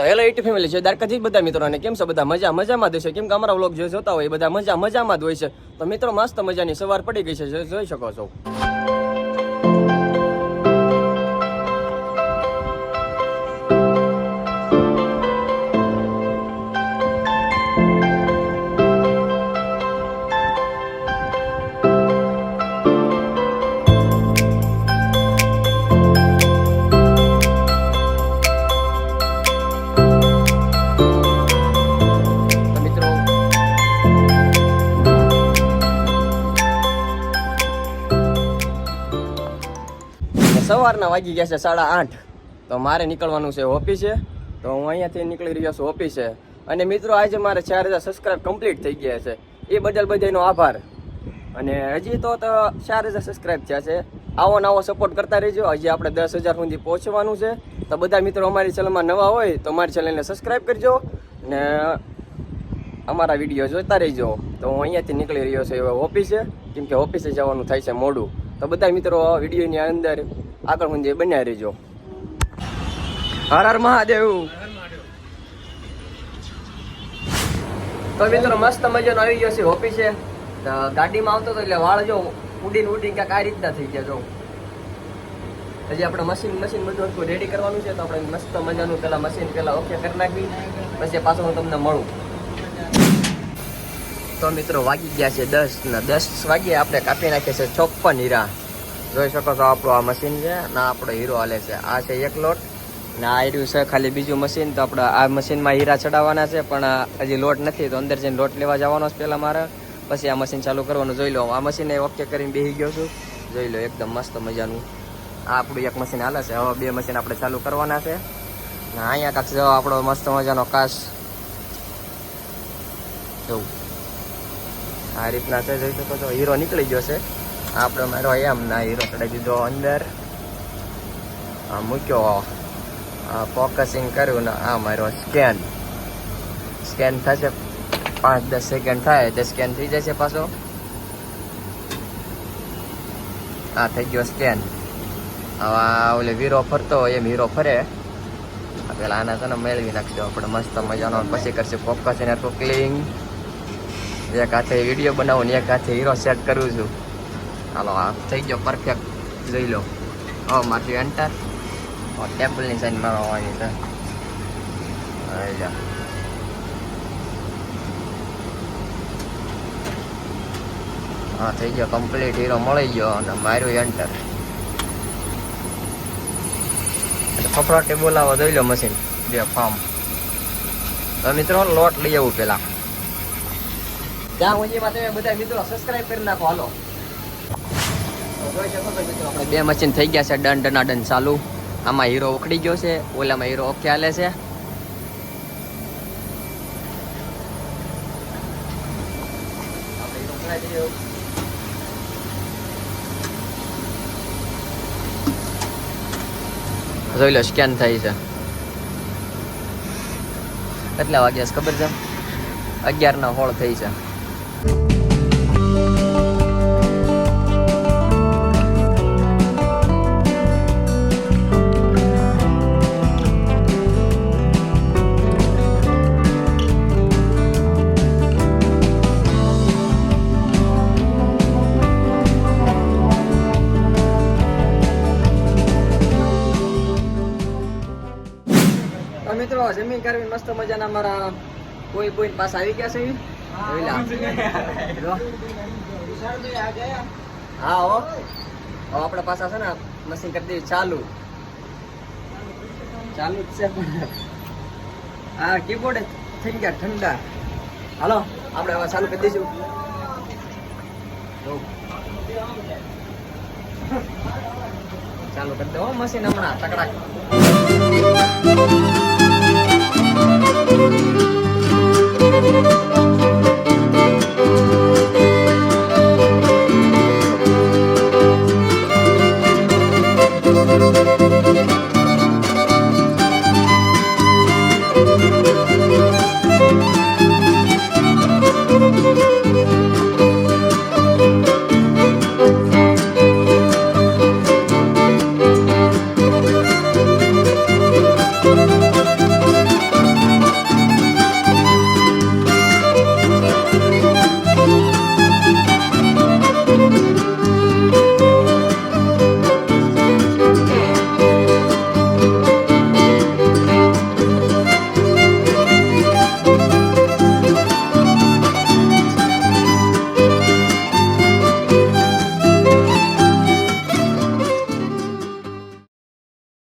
તો hello at family છે દ્વારકાથી બધા મિત્રોને કેમ છે? બધા મજા મજામાં હશે? કેમ કે અમારા વ્લોગ જે જોતા હોય બધા મજા મજામાં જ હોય છે. તો મિત્રો, મસ્ત મજાની સવાર પડી ગઈ છે જોઈ શકો છો. સવારના વાગી ગયા છે સાડા આઠ. તો મારે નીકળવાનું છે ઓફિસે. તો હું અહીંયાથી નીકળી રહ્યો છું ઓફિસે. અને મિત્રો, આજે મારે ચાર હજાર સબસ્ક્રાઈબ કમ્પ્લીટ થઈ ગયા છે. એ બદલ બધાનો આભાર. અને હજી તો તો ચાર હજાર સબસ્ક્રાઈબ થયા છે. આવો નવો સપોર્ટ કરતા રહેજો. હજી આપણે દસ હજાર સુધી પહોંચવાનું છે. તો બધા મિત્રો અમારી ચેનલમાં નવા હોય, તો અમારી ચેનલને સબસ્ક્રાઈબ કરજો. ને અમારા વીડિયો જોતા રહેજો. તો હું અહીંયાથી નીકળી રહ્યો છું એવા ઓફિસે. કેમ કે ઓફિસે જવાનું થાય છે મોડું. તો બધા મિત્રો વિડીયોની અંદર આગળ સુધી બન્યા રહેજો. હર હર મહાદેવ. તો મિત્રો, મસ્ત મજાનો આવી ગયો છે ઓફિસે ગાડીમાં આવતો હતો એટલે વાળ જો ઉડીને ઉડીને ક્યાંક આ રીતના થઈ ગયા જો. હજી આપણે મશીન મશીન બધું આખું રેડી કરવાનું છે, તો આપણે મસ્ત મજાનું પેલા મશીન પેલા ઓકે કરી નાખી. પછી પાછું હું તમને મળું. તો મિત્રો, વાગી ગયા છે દસ ને દસ વાગ્યા આપણે કાપી નાખીએ છે ચોપ્પન હીરા. જોઈ શકો છો આપણું આ મશીન છે ના આપણો હીરો હાલે છે. આ છે એક લોટ ને આ રહ્યું છે ખાલી બીજું મશીન તો આપણે આ મશીનમાં હીરા ચડાવવાના છે, પણ હજી લોટ નથી, તો અંદર જઈને લોટ લેવા જવાનો છે પહેલાં મારે. પછી આ મશીન ચાલુ કરવાનું, જોઈ લો. આ મશીન ઓકે કરીને બેસી ગયો છું. જોઈ લો, એકદમ મસ્ત મજાનું. આ આપણું એક મશીન હાલે છે. હવે બે મશીન આપણે ચાલુ કરવાના છે. ને અહીંયા કાંક જો આપણો મસ્ત મજાનો કાશ જવું આ રીતના છે, જોઈ શકો છો. હીરો નીકળી ગયો છે. આપણે મારો એમ ના હીરો ચડાવી દીધો અંદર. મૂક્યો. ફોકસિંગ કર્યું ને આ મારો સ્કેન સ્કેન થશે પાંચ દસ સેકન્ડ થાય તે સ્કેન થઈ જશે પાછો. આ થઈ ગયો સ્કેન હવે ઓલે વીરો ફરતો હોય એમ હીરો ફરે. પેલા આના છે ને મેળવી નાખજો. આપણે મસ્ત મજાનો પછી કરશે ફોકસ એને ક્લિંગ એક હાથે વીડિયો બનાવું ને એક હાથે હીરો સેટ કરું છું. હાલો, આ થઈ ગયો પરફેક્ટ જોઈ લો. હવે મારથી એન્ટર ટેબલની સાઈડ મારવાની છે. આવી જા. હા, થઈ ગયો કમ્પ્લીટ હીરો મળી ગયો અને માર્યું એન્ટર ફફડાટી બોલાવો જોઈ લો મશીન બે ફાર્મ તો મિત્રો લોટ લઈ આવું પેલા. ત્યાં સુધીમાં તમે બધા મિત્રો સબસ્ક્રાઇબ કરી નાખો. હાલો તો જોઈ શકો છો મિત્રો બે મશીન થઈ ગયા છે ડન ડના ડન ચાલુ. આમાં હીરો ઉખડી ગયો છે, ઓલામાં હીરો ઓકે હાલે છે. જોઈ લો સ્કેન થાય છે. કેટલા વાગ્યા ખબર છે? અગિયાર ના હોળ થઈ છે. મિત્રો કરવી મસ્ત મજાના મારા કોઈ કોઈ પાસે આવી ગયા છે. હા હો આપણા પાસે છે ને મશીન કરી દેવી ચાલુ ચાલુ જ છે પણ હા કીબોર્ડ થઈ ગયા ઠંડા હાલો આપણે હવે ચાલુ કરી દઈશું. ચાલુ કરી દો હો મશીન હમણાં તકડા Müzik